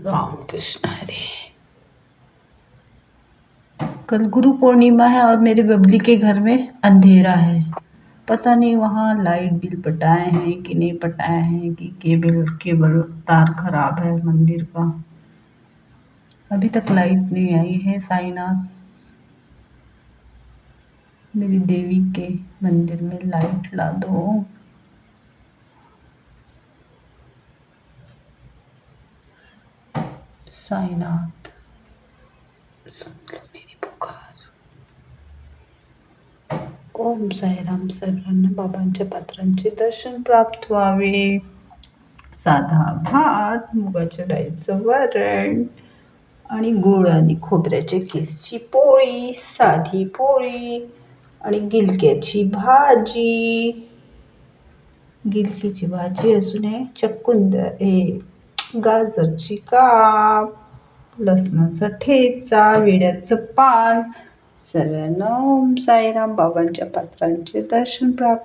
रामकृष्ण हरे। कल गुरु पूर्णिमा है और मेरे बबली के घर में अंधेरा है। पता नहीं वहाँ लाइट बिल पटाए हैं कि नहीं पटाए हैं कि केबल केबल तार खराब है मंदिर का। अभी तक लाइट नहीं आई है साईनाथ। मेरी देवी के मंदिर में लाइट ला दो। साईनाथ. सुन लो मेरी पुकार ओम साईराम सर्वांना बाबांच्या पात्रांचे दर्शन प्राप्त व्हावे. साधा भात मुगाच्या डाळीचं वरण आणि गुळ आणि खोबऱ्याच्या केसची पोळी साधी पोळी आणि गिलक्याची भाजी. गिलकीची भाजी असून आहे चकुंदर हे गाजरची काप लसणाचा ठेचा विड्याचं पान. सर्वांना ओम साईराम. बाबांच्या पात्रांचे दर्शन प्राप्त